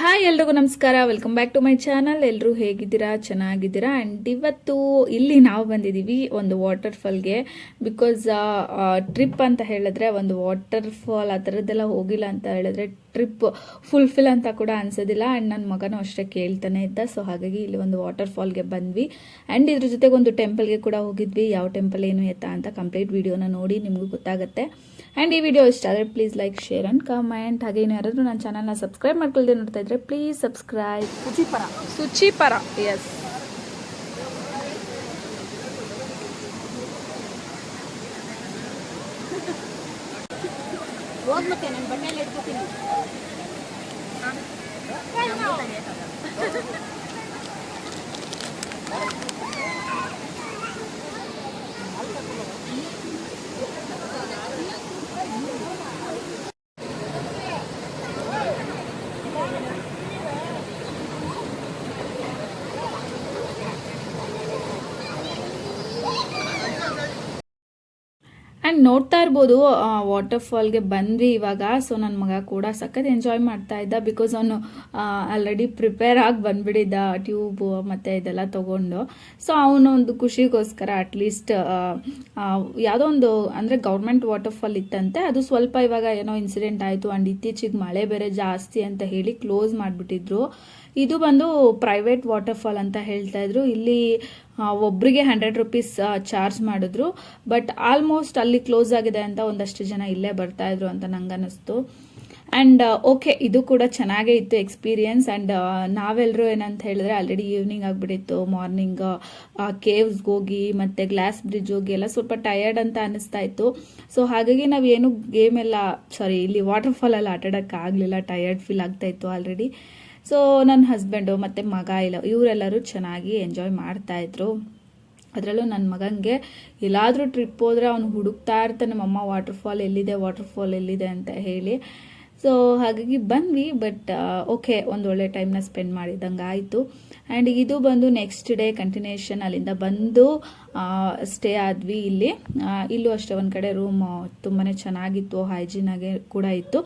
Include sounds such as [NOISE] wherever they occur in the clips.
Hi, ಎಲ್ರಿಗೂ ನಮಸ್ಕಾರ. Welcome back to my channel ಎಲ್ಲರೂ ಹೇಗಿದ್ದೀರಾ? ಚೆನ್ನಾಗಿದ್ದೀರಾ? ಆ್ಯಂಡ್ ಇವತ್ತು ಇಲ್ಲಿ ನಾವು ಬಂದಿದ್ದೀವಿ ಒಂದು ವಾಟರ್ ಫಾಲ್ಗೆ ಬಿಕಾಸ್ ಟ್ರಿಪ್ ಅಂತ ಹೇಳಿದ್ರೆ ಒಂದು ವಾಟರ್ ಫಾಲ್ ಆ ಥರದ್ದೆಲ್ಲ ಹೋಗಿಲ್ಲ ಅಂತ ಹೇಳಿದ್ರೆ ಟ್ರಿಪ್ ಫುಲ್ಫಿಲ್ ಅಂತ ಕೂಡ ಅನ್ಸೋದಿಲ್ಲ. ಆ್ಯಂಡ್ ನನ್ನ ಮಗನೂ ಅಷ್ಟೇ ಕೇಳ್ತಾನೆ ಇದ್ದ. ಸೊ ಹಾಗಾಗಿ ಇಲ್ಲಿ ಒಂದು ವಾಟರ್ ಫಾಲ್ಗೆ ಬಂದ್ವಿ. ಆ್ಯಂಡ್ ಇದ್ರ ಜೊತೆಗೆ ಒಂದು ಟೆಂಪಲ್ಗೆ ಕೂಡ ಹೋಗಿದ್ವಿ. ಯಾವ ಟೆಂಪಲ್ ಏನು ಎತ್ತ ಅಂತ ಕಂಪ್ಲೀಟ್ ವಿಡಿಯೋನ ನೋಡಿ ನಿಮಗೂ ಗೊತ್ತಾಗುತ್ತೆ. ಆ್ಯಂಡ್ ಈ ವಿಡಿಯೋ ಇಷ್ಟ ಆದರೆ please like share and comment ಹಾಗೆ ಇನ್ನು ಯಾರಾದರೂ ನನ್ನ ಚಾನಲ್ನ ಸಬ್ಸ್ಕ್ರೈಬ್ ಮಾಡ್ಕೊಳ್ದೆ ನೋಡ್ತಾ ಇದ್ರೆ ಪ್ಲೀಸ್ ಸಬ್ಸ್ಕ್ರೈಬ್ ಶುಚಿಪರ ಸುಚಿಪರ ಎಸ್ ಓದ್ಲಕ್ಕೆ ನೋಡ್ತಾ ಇರ್ಬೋದು ವಾಟರ್ ಫಾಲ್ಗೆ ಬಂದ್ವಿ ಇವಾಗ. ಸೊ ನನ್ನ ಮಗ ಕೂಡ ಸಖತ್ ಎಂಜಾಯ್ ಮಾಡ್ತಾ ಇದ್ದ ಬಿಕಾಸ್ ಅವನು ಆಲ್ರೆಡಿ ಪ್ರಿಪೇರ್ ಆಗಿ ಬಂದ್ಬಿಟ್ಟಿದ್ದ ಟ್ಯೂಬು ಮತ್ತು ಇದೆಲ್ಲ ತೊಗೊಂಡು. ಸೊ ಒಂದು ಖುಷಿಗೋಸ್ಕರ ಅಟ್ಲೀಸ್ಟ್ ಯಾವುದೋ ಒಂದು, ಅಂದರೆ ಗೌರ್ಮೆಂಟ್ ವಾಟರ್ ಫಾಲ್ ಇತ್ತಂತೆ. ಅದು ಸ್ವಲ್ಪ ಇವಾಗ ಏನೋ ಇನ್ಸಿಡೆಂಟ್ ಆಯಿತು. ಆ್ಯಂಡ್ ಇತ್ತೀಚೆಗೆ ಮಳೆ ಬೇರೆ ಜಾಸ್ತಿ ಅಂತ ಹೇಳಿ ಕ್ಲೋಸ್ ಮಾಡಿಬಿಟ್ಟಿದ್ರು. ಇದು ಬಂದು ಪ್ರೈವೇಟ್ ವಾಟರ್ ಫಾಲ್ ಅಂತ ಹೇಳ್ತಾ ಇದ್ರು. ಇಲ್ಲಿ ಒಬ್ಬರಿಗೆ ಹಂಡ್ರೆಡ್ ರುಪೀಸ್ ಚಾರ್ಜ್ ಮಾಡಿದ್ರು. ಬಟ್ ಆಲ್ಮೋಸ್ಟ್ ಅಲ್ಲಿ ಕ್ಲೋಸ್ ಆಗಿದೆ ಅಂತ ಒಂದಷ್ಟು ಜನ ಇಲ್ಲೇ ಬರ್ತಾ ಇದ್ರು ಅಂತ ನಂಗೆ ಅನಿಸ್ತು ಆ್ಯಂಡ್ ಓಕೆ ಇದು ಕೂಡ ಚೆನ್ನಾಗೇ ಇತ್ತು ಎಕ್ಸ್ಪೀರಿಯನ್ಸ್ ಆ್ಯಂಡ್ ನಾವೆಲ್ಲರೂ ಏನಂತ ಹೇಳಿದ್ರೆ ಆಲ್ರೆಡಿ ಈವ್ನಿಂಗ್ ಆಗಿಬಿಟ್ಟಿತ್ತು. ಮಾರ್ನಿಂಗ್ ಕೇವ್ಸ್ಗೆ ಹೋಗಿ, ಮತ್ತು ಗ್ಲಾಸ್ ಬ್ರಿಡ್ಜ್ ಹೋಗಿ ಎಲ್ಲ ಸ್ವಲ್ಪ ಟಯರ್ಡ್ ಅಂತ ಅನ್ನಿಸ್ತಾ ಇತ್ತು. ಸೊ ಹಾಗಾಗಿ ನಾವೇನು ಗೇಮ್ ಎಲ್ಲ ಸಾರಿ ಇಲ್ಲಿ ವಾಟರ್ ಆಟಾಡೋಕ್ಕಾಗಲಿಲ್ಲ. ಟಯರ್ಡ್ ಫೀಲ್ ಆಗ್ತಾಯಿತ್ತು ಆಲ್ರೆಡಿ ಸೊ ನನ್ನ ಹಸ್ಬೆಂಡು ಮತ್ತು ಮಗ, ಇಲ್ಲ, ಇವರೆಲ್ಲರೂ ಚೆನ್ನಾಗಿ ಎಂಜಾಯ್ ಮಾಡ್ತಾ ಇದ್ರು. ಅದರಲ್ಲೂ ನನ್ನ ಮಗನಿಗೆ, ಎಲ್ಲಾದರೂ ಟ್ರಿಪ್ ಹೋದರೆ ಅವನು ಹುಡುಕ್ತಾ ಇರ್ತಾನೆ ನಮ್ಮಮ್ಮ ವಾಟರ್ಫಾಲ್ ಎಲ್ಲಿದೆ ವಾಟರ್ಫಾಲ್ ಎಲ್ಲಿದೆ ಅಂತ ಹೇಳಿ. ಸೊ ಹಾಗಾಗಿ ಬಂದ್ವಿ ಬಟ್ ಓಕೆ ಒಂದು ಒಳ್ಳೆ ಟೈಮ್ನ ಸ್ಪೆಂಡ್ ಮಾಡಿದಂಗೆ ಆಯಿತು. ಆ್ಯಂಡ್ ಇದು ಬಂದು ನೆಕ್ಸ್ಟ್ ಡೇ ಕಂಟಿನ್ಯೂಷನ್ ಅಲ್ಲಿಂದ ಬಂದು ಸ್ಟೇ ಆದ್ವಿ ಇಲ್ಲಿ. ಇಲ್ಲೂ ಅಷ್ಟೇ ಒಂದು ಕಡೆ ರೂಮ್ ತುಂಬಾ ಚೆನ್ನಾಗಿತ್ತು ಹೈಜೀನ್ ಆಗಿ ಕೂಡ ಇತ್ತು.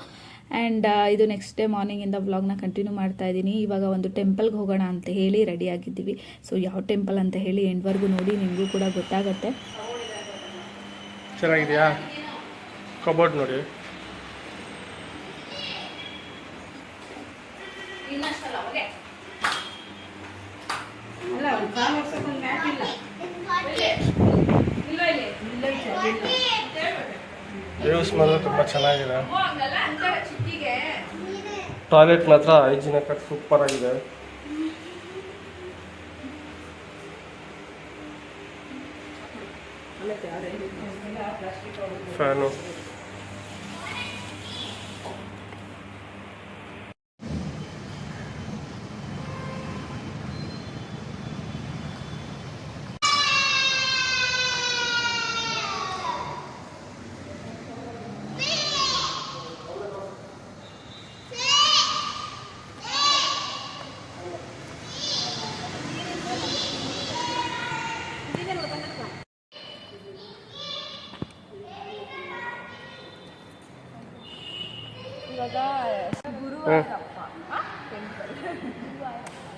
ಆ್ಯಂಡ್ ಇದು ನೆಕ್ಸ್ಟ್ ಡೇ ಮಾರ್ನಿಂಗಿಂದ ವ್ಲಾಗ್ನ ಕಂಟಿನ್ಯೂ ಮಾಡ್ತಾ ಇದ್ದೀನಿ. ಇವಾಗ ಒಂದು ಟೆಂಪಲ್ಗೆ ಹೋಗೋಣ ಅಂತ ಹೇಳಿ ರೆಡಿ ಆಗಿದ್ದೀವಿ. ಸೊ ಯಾವ ಟೆಂಪಲ್ ಅಂತ ಹೇಳಿ ಎಂಡ್ವರೆಗೂ ನೋಡಿ ನಿಮಗೂ ಕೂಡ ಗೊತ್ತಾಗುತ್ತೆ. ಚೆನ್ನಾಗಿದೆಯಾ? ಕಬೋರ್ಡ್ ನೋಡಿ. ವ್ಯೂಸ್ ಮಾತ್ರ ತುಂಬ ಚೆನ್ನಾಗಿದೆ. ಟಾಯ್ಲೆಟ್ ಮಾತ್ರ ಹೈಜಿನ್ ಸೂಪರ್ ಆಗಿದೆ ಫ್ಯಾನು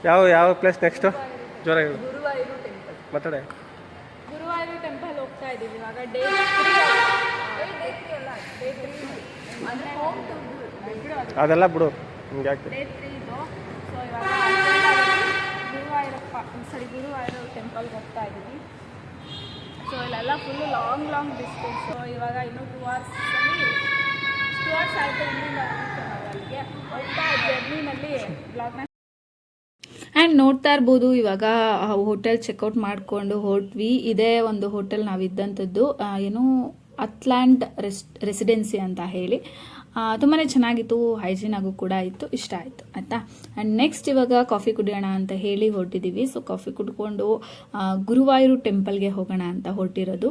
ಯಾವ ಯಾವ ಪ್ಲೇಸ್ ನೆಕ್ಸ್ಟು ಜೋರಾಗಿ ಹೇಳು. ಗುರುವಾಯೂರು ಟೆಂಪಲ್ ಮಾತಾಡೆ. ಗುರುವಾಯೂರು ಟೆಂಪಲ್ ಹೋಗ್ತಾ ಇದ್ದೀವಿ ಇವಾಗ. ಡೇ ಅದೆಲ್ಲ ಬಿಡು ನಿಮ್ಗೆ ಯಾಕೆ? ಡೇ ತ್ರೀ ಇದು. ಸೊ ಇವಾಗ ಗುರುವಾಯೂರಪ್ಪ ಸರಿ ಗುರುವಾಯೂರು ಟೆಂಪಲ್ಗೆ ಹೋಗ್ತಾ ಇದ್ದೀವಿ. ಸೊ ಇಲ್ಲೆಲ್ಲ full long long distance so ಇವಾಗ ಇನ್ನೂ ಟೂ ಅವರ್ಸಲ್ಲಿ ಟೂ ಅವರ್ಸ್ ಆಯಿತು ಇಲ್ಲಿಂದ ಅಲ್ಲಿಗೆ ಹೋಗ್ತಾ ಜರ್ನಿನಲ್ಲಿ ಬ್ಲಾಗ್ನ ಆ್ಯಂಡ್ ನೋಡ್ತಾ ಇರ್ಬೋದು, ಇವಾಗ ಹೋಟೆಲ್ ಚೆಕ್ಔಟ್ ಮಾಡಿಕೊಂಡು ಹೊರಟ್ವಿ ಇದೇ ಒಂದು ಹೋಟೆಲ್ ನಾವಿದ್ದಂಥದ್ದು ಏನು ಅತ್ಲ್ಯಾಂಡ್ ರೆಸ್ ರೆಸಿಡೆನ್ಸಿ ಅಂತ ಹೇಳಿ. ತುಂಬಾ ಚೆನ್ನಾಗಿತ್ತು ಹೈಜೀನ್ ಆಗು ಕೂಡ ಇತ್ತು, ಇಷ್ಟ ಆಯಿತು, ಆಯಿತಾ? ಆ್ಯಂಡ್ ನೆಕ್ಸ್ಟ್ ಇವಾಗ ಕಾಫಿ ಕುಡಿಯೋಣ ಅಂತ ಹೇಳಿ ಹೊರಟಿದ್ದೀವಿ ಸೊ ಕಾಫಿ ಕುಡ್ಕೊಂಡು ಗುರುವಾಯೂರು ಟೆಂಪಲ್ಗೆ ಹೋಗೋಣ ಅಂತ ಹೊರಟಿರೋದು.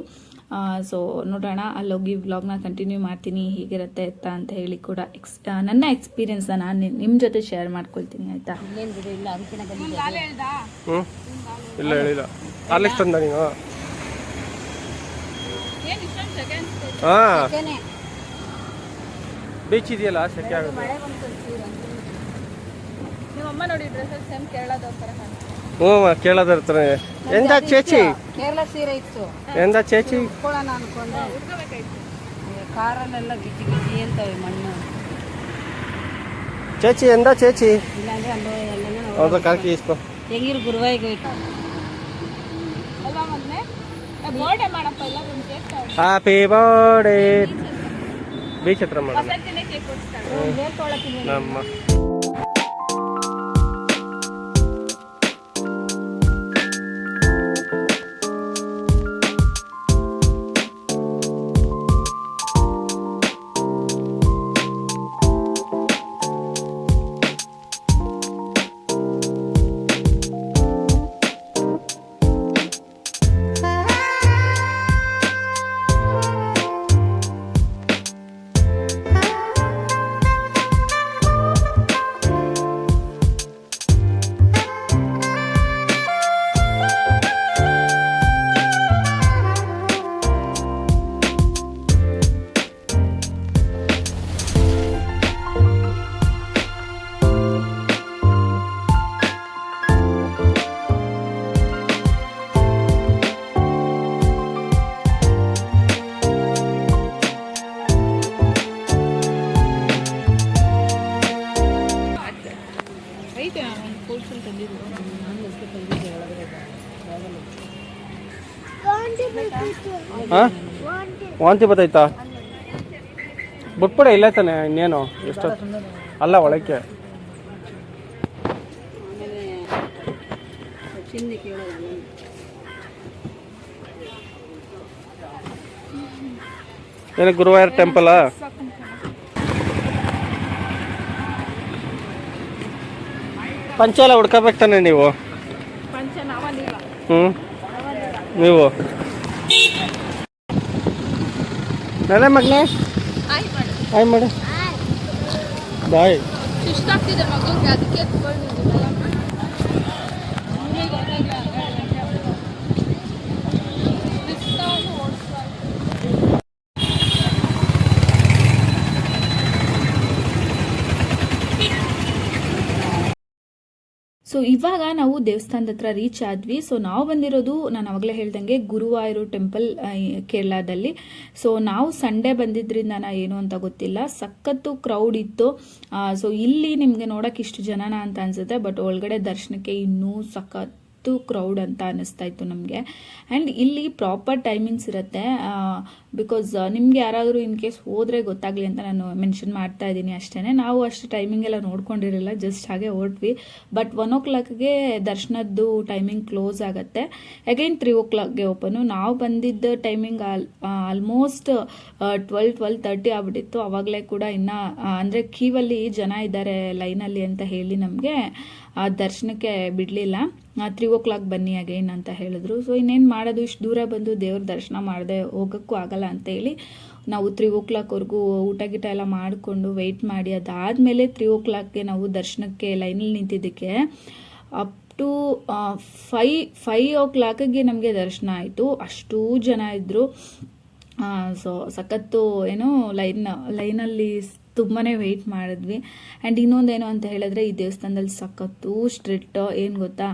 ಸೊ ನೋಡೋಣ ಅಲ್ಲೋಗಿ ವ್ಲಾಗ್ನ ಕಂಟಿನ್ಯೂ ಮಾಡ್ತೀನಿ ಹೀಗಿರುತ್ತೆ ಎತ್ತ ಅಂತ ಹೇಳಿ ಕೂಡ ಎಕ್ಸ್ ನನ್ನ ಎಕ್ಸ್ಪೀರಿಯನ್ಸ್ನ ನಾನು ನಿಮ್ಮ ಜೊತೆ ಶೇರ್ ಮಾಡ್ಕೊಳ್ತೀನಿ ಆಯಿತಾ? ಇಲ್ಲ ಹೇಳಿಲ್ಲ. ಅಲ್ಲಿಗೆ ತಂದ ನೀನು? ಹಾಂ. ಬೀಚ್ ಇದೆಯಲ್ಲ ಸೆಕೆ ಆಗುತ್ತೆ ಅಮ್ಮ ನೋಡಿ ಡ್ರೆಸ್ಸಲ್ಲಿ ಸೇಮ್ ಕೇರಳದವ್ರ ಥರ ಹ್ಞೂ ಕೇಳೋದ್ರ ಎಂದ ಚೇಚಿ? ಕೇರಳ ಸೀರೆ ಇತ್ತು. ಎಂದ ಚೇಚಿ? ಉಟ್ಕೊಳ್ಳೋಣ ಅನ್ಕೊಂಡೆ. ಕಾರಲ್ಲೆಲ್ಲ ಗಿಜಿ ಗಿಜಿ ಅಂತ ಮಣ್ಣು. ಚೇಚಿ ಎಂದ ಚೇಚಿ? ಇಲ್ಲಾಂದ್ರೆ ಅಲ್ಲೋ ಎಲ್ಲ ಅವ್ರದ್ದು ಕಾಕಿ ಇಸ್ಕೊ. ಹೆಂಗಿರು ಗುರುವಾಯಿಗೆ ಹೋಯ್ತು. ಹ್ಯಾಪಿ ಬರ್ಡೇ ಬೀಚ್ ಹತ್ರ. ಮಾಡ ನಮ್ಮ ಹಾಂ? ವಾಂತಿ ಬತ್ತೈತಾ? ಬಿಟ್ಬಿಡ ಇಲ್ಲ ತಾನೆ ಇನ್ನೇನು ಎಷ್ಟು ಅಲ್ಲ ಒಳಕ್ಕೆ. ಏನು ಗುರುವಾರ ಟೆಂಪಲಾ ಪಂಚ ಎಲ್ಲ ಹುಡ್ಕೋಬೇಕು ತಾನೆ ನೀವು? ಹ್ಞೂ ನೀವು? ನಾನೇ ಮಗನೇ? ಆಯ್ ಮಾಡು. ಬಾಯ್. ಸೊ ಇವಾಗ ನಾವು ದೇವಸ್ಥಾನದ ಹತ್ರ ರೀಚ್ ಆದ್ವಿ. ಸೊ ನಾವು ಬಂದಿರೋದು ನಾನು ಅವಾಗಲೇ ಹೇಳ್ದಂಗೆ ಗುರುವಾಯೂರು ಟೆಂಪಲ್ ಕೇರಳದಲ್ಲಿ. ಸೊ ನಾವು ಸಂಡೇ ಬಂದಿದ್ರಿಂದ ನಾ ಏನು ಅಂತ ಗೊತ್ತಿಲ್ಲ. ಸಖತ್ತು ಕ್ರೌಡ್ ಇತ್ತು. ಸೊ ಇಲ್ಲಿ ನಿಮಗೆ ನೋಡಕ್ಕೆ ಇಷ್ಟು ಜನನ ಅಂತ ಅನ್ಸುತ್ತೆ. ಬಟ್ ಒಳಗಡೆ ದರ್ಶನಕ್ಕೆ ಇನ್ನೂ ಸಖತ್ತು ಕ್ರೌಡ್ ಅಂತ ಅನ್ನಿಸ್ತಾ ಇತ್ತು ನಮಗೆ. ಆ್ಯಂಡ್ ಇಲ್ಲಿ ಪ್ರಾಪರ್ ಟೈಮಿಂಗ್ಸ್ ಇರುತ್ತೆ. ಬಿಕಾಸ್ ನಿಮಗೆ ಯಾರಾದರೂ ಇನ್ ಕೇಸ್ ಹೋದರೆ ಗೊತ್ತಾಗಲಿ ಅಂತ ನಾನು ಮೆನ್ಷನ್ ಮಾಡ್ತಾ ಇದ್ದೀನಿ ಅಷ್ಟೇ ನಾವು ಅಷ್ಟು ಟೈಮಿಂಗ್ ಎಲ್ಲ ನೋಡ್ಕೊಂಡಿರಲಿಲ್ಲ ಜಸ್ಟ್ ಹಾಗೆ ಹೊರಟ್ವಿ. ಬಟ್ ಒನ್ ಓ ಕ್ಲಾಕ್ಗೆ ದರ್ಶನದ್ದು ಟೈಮಿಂಗ್ ಕ್ಲೋಸ್ ಆಗುತ್ತೆ. ಅಗೈನ್ ತ್ರೀ ಓ ಕ್ಲಾಕ್ಗೆ ಓಪನು ನಾವು ಬಂದಿದ್ದ timing all almost twelve twelve thirty ಆಗ್ಬಿಟ್ಟಿತ್ತು. ಅವಾಗಲೇ ಕೂಡ ಇನ್ನೂ ಅಂದರೆ ಕ್ಯೂವಲ್ಲಿ ಜನ ಇದ್ದಾರೆ ಲೈನಲ್ಲಿ ಅಂತ ಹೇಳಿ ನಮಗೆ. ಆ ದರ್ಶನಕ್ಕೆ ಬಿಡಲಿಲ್ಲ. ತ್ರೀ ಓ ಕ್ಲಾಕ್ ಬನ್ನಿ ಅಗೈನ್ ಅಂತ ಹೇಳಿದ್ರು. ಸೊ ಇನ್ನೇನು ಮಾಡೋದು? ಇಷ್ಟು ದೂರ ಬಂದು ದೇವ್ರ ದರ್ಶನ ಮಾಡದೆ ಹೋಗೋಕ್ಕೂ ಆಗಲ್ಲ ಅಂತ ಹೇಳಿ ನಾವು ತ್ರೀ ಓ ಕ್ಲಾಕ್ವರೆಗೂ ಊಟ ಗೀಟ ಎಲ್ಲ ಮಾಡಿಕೊಂಡು ವೆಯ್ಟ್ ಮಾಡಿ. ಅದಾದಮೇಲೆ ತ್ರೀ ಓ ಕ್ಲಾಕ್ಗೆ ನಾವು ದರ್ಶನಕ್ಕೆ ಲೈನಲ್ಲಿ ನಿಂತಿದ್ದಕ್ಕೆ ಅಪ್ ಟು ಫೈ ಫೈ ಓ ಕ್ಲಾಕಿಗೆ ನಮಗೆ ದರ್ಶನ ಆಯಿತು. ಅಷ್ಟೂ ಜನ ಇದ್ದರು ಸೊ ಸಖತ್ತು ಏನು ಲೈನ್ ಲೈನಲ್ಲಿ ತುಂಬಾ ವೆಯ್ಟ್ ಮಾಡಿದ್ವಿ. ಆ್ಯಂಡ್ ಇನ್ನೊಂದೇನು ಅಂತ ಹೇಳಿದ್ರೆ, ಈ ದೇವಸ್ಥಾನದಲ್ಲಿ ಸಖತ್ತು ಸ್ಟ್ರಿಕ್ಟ್ ಏನು ಗೊತ್ತಾ?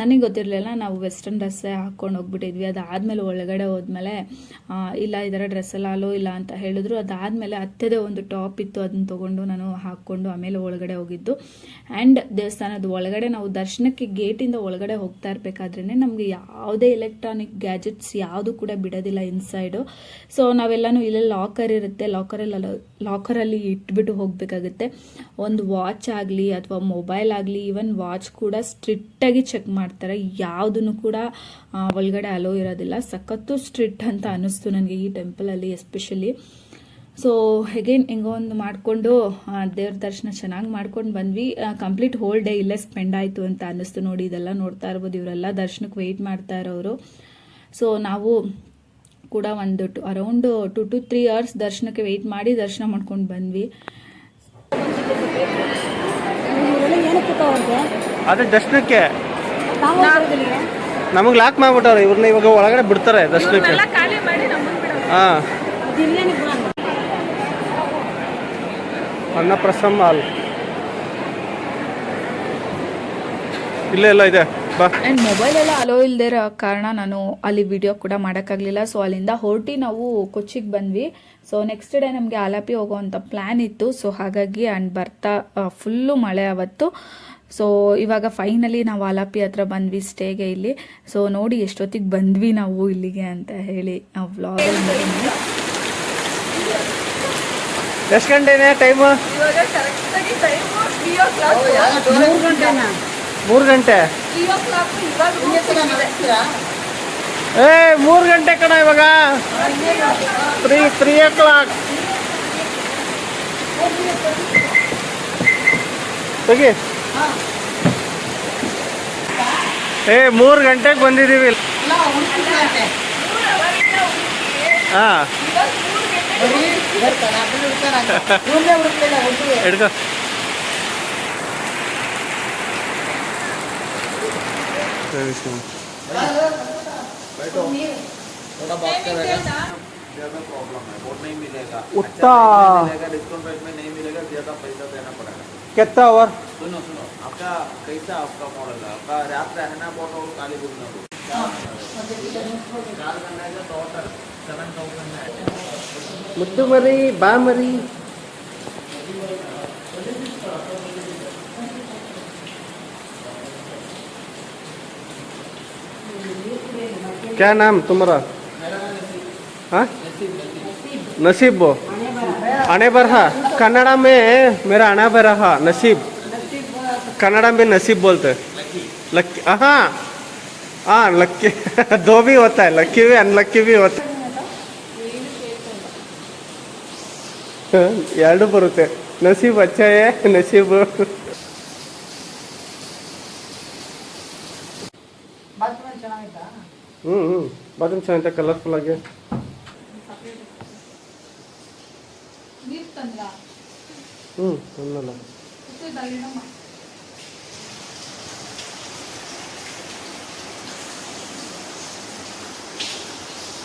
ನನಗೆ ಗೊತ್ತಿರಲಿಲ್ಲ, ನಾವು ವೆಸ್ಟರ್ನ್ ಡ್ರೆಸ್ಸೇ ಹಾಕ್ಕೊಂಡು ಹೋಗ್ಬಿಟ್ಟಿದ್ವಿ. ಅದಾದಮೇಲೆ ಒಳಗಡೆ ಹೋದ್ಮೇಲೆ ಇಲ್ಲ ಇದರ ಡ್ರೆಸ್ ಎಲ್ಲ ಅಲೋ ಇಲ್ಲ ಅಂತ ಹೇಳಿದ್ರು. ಅದಾದಮೇಲೆ ಹತ್ತದೇ ಒಂದು ಟಾಪ್ ಇತ್ತು, ಅದನ್ನ ತೊಗೊಂಡು ನಾನು ಹಾಕ್ಕೊಂಡು ಆಮೇಲೆ ಒಳಗಡೆ ಹೋಗಿದ್ದು. ಆ್ಯಂಡ್ ದೇವಸ್ಥಾನದ ಒಳಗಡೆ ನಾವು ದರ್ಶನಕ್ಕೆ ಗೇಟಿಂದ ಒಳಗಡೆ ಹೋಗ್ತಾ ಇರಬೇಕಾದ್ರೇ ನಮಗೆ ಯಾವುದೇ ಎಲೆಕ್ಟ್ರಾನಿಕ್ ಗ್ಯಾಜೆಟ್ಸ್ ಯಾವುದು ಕೂಡ ಬಿಡೋದಿಲ್ಲ ಇನ್ಸೈಡು ಸೊ ನಾವೆಲ್ಲನೂ ಇಲ್ಲೇ ಲಾಕರ್ ಇರುತ್ತೆ. ಲಾಕರಲ್ಲಿ ಲಾಕರಲ್ಲಿ ಇಟ್ಬಿಟ್ಟು ಹೋಗಬೇಕಾಗುತ್ತೆ. ಒಂದು ವಾಚ್ ಆಗಲಿ ಅಥವಾ ಮೊಬೈಲ್ ಆಗಲಿ ಈವನ್ ವಾಚ್ ಕೂಡ ಸ್ಟ್ರಿಕ್ಟಾಗಿ ಚೆಕ್ ಮಾಡ್ತಾರೆ. ಯಾವುದನ್ನು ಕೂಡ ಒಳಗಡೆ ಅಲೋ ಇರೋದಿಲ್ಲ. ಸಖತ್ತು ಸ್ಟ್ರಿಕ್ಟ್ ಅಂತ ಅನ್ನಿಸ್ತು ನನಗೆ ಈ ಟೆಂಪಲಲ್ಲಿ ಎಸ್ಪೆಷಲಿ ಸೊ ಹೆಗೇನ್ ಹೆಂಗೋ ಒಂದು ಮಾಡಿಕೊಂಡು ದೇವ್ರ ದರ್ಶನ ಚೆನ್ನಾಗಿ ಮಾಡ್ಕೊಂಡು ಬಂದ್ವಿ. ಕಂಪ್ಲೀಟ್ ಹೋಲ್ ಡೇ ಇಲ್ಲೇ ಸ್ಪೆಂಡ್ ಆಯಿತು ಅಂತ ಅನ್ನಿಸ್ತು ನೋಡಿ. ಇದೆಲ್ಲ ನೋಡ್ತಾ ಇರ್ಬೋದು. ಇವರೆಲ್ಲ ದರ್ಶನಕ್ಕೆ ವೆಯ್ಟ್ ಮಾಡ್ತಾ ಇರೋರು. ಸೊ ನಾವು ಕೂಡ ಒಂದು two around two two three hours ದರ್ಶನಕ್ಕೆ ವೆಯ್ಟ್ ಮಾಡಿ ದರ್ಶನ ಮಾಡ್ಕೊಂಡು ಬಂದ್ವಿ. ಅದೇ ದರ್ಶನಕ್ಕೆ? ನಮಗೆ ಲಾಕ್ ಮಾಡ್ಬಿಟ್ಟವ್ರೆ ಇವ್ರನ್ನ ಇವಾಗ ಒಳಗಡೆ ಬಿಡ್ತಾರೆ ದರ್ಶನಕ್ಕೆ. ಖಾಲಿ ಮಾಡಿ ಹಾಂ. ಅನ್ನಪ್ರಸನ್ನ ಹಾಲ್. ಇಲ್ಲ ಎಲ್ಲ ಇದೆ. ಬಾ. ಮೊಬೈಲ್ ಎಲ್ಲ ಅಲೋ ಇಲ್ಲದೆ ಇರೋ ಕಾರಣ ನಾನು ಅಲ್ಲಿ ವಿಡಿಯೋ ಕೂಡ ಮಾಡೋಕ್ಕಾಗಲಿಲ್ಲ. ಸೊ ಅಲ್ಲಿಂದ ಹೊರಟಿ ನಾವು ಕೊಚ್ಚಿಗೆ ಬಂದ್ವಿ. ಸೊ ನೆಕ್ಸ್ಟ್ ಡೇ ನಮಗೆ ಆಲಾಪಿ ಹೋಗೋವಂಥ ಪ್ಲ್ಯಾನ್ ಇತ್ತು. ಸೊ ಹಾಗಾಗಿ ಆ್ಯಂಡ್ ಬರ್ತಾ ಫುಲ್ಲು ಮಳೆ ಅವತ್ತು. ಸೊ ಇವಾಗ ಫೈನಲಿ ನಾವು ಆಲಾಪಿ ಹತ್ರ ಬಂದ್ವಿ ಸ್ಟೇಗೆ ಇಲ್ಲಿ. ಸೊ ನೋಡಿ ಎಷ್ಟೊತ್ತಿಗೆ ಬಂದ್ವಿ ನಾವು ಇಲ್ಲಿಗೆ ಅಂತ ಹೇಳಿ ನಾವು ವ್ಲಾಗ್ ಎಷ್ಟು ಗಂಟೆನೇ ಟೈಮು ಮೂರು ಗಂಟೆ. ಏ ಮೂರು ಗಂಟೆ ಕಣ ಇವಾಗ. ತ್ರೀ ತ್ರೀ ಓ ಕ್ಲಾಕ್ ತೆಗಿ. ಏ ಮೂರು ಗಂಟೆಗೆ ಬಂದಿದ್ದೀವಿ [LAUGHS] ಹಾಂ. ಬರೀ इसमें बात नहीं मिलेगा। ज़्यादा अच्छा, पैसा देना पड़ेगा। कितना और? सुनो सुनो आपका कैसा आपका मॉडल है? आपका रात रहना बहुत और काली घूमना चार टोटल सेवन थाउज़ेंड मुद्दू मरी बा मरी क्या नाम तुम्हारा हाँ नसीब अणे बरहा कन्नड़ा में मेरा अना बरहा नसीब कन्नड़ा में नसीब बोलते लक्की हाँ हाँ लक्की [LAUGHS] दो भी होता है लक्की भी अनलक्की भी होता है [LAUGHS] ಎರಡು ಬರುತ್ತೆ ನಸೀಬ್ ಅಚ್ಚಯೇ ನಸೀಬ್ ಬಾತ್ರೂಮ್ ಚೆನ್ನಾಗಿದೆ ಕಲರ್ಫುಲ್ ಆಗಿ ಹ್ಞೂ ಅನ್ನಲ್ಲ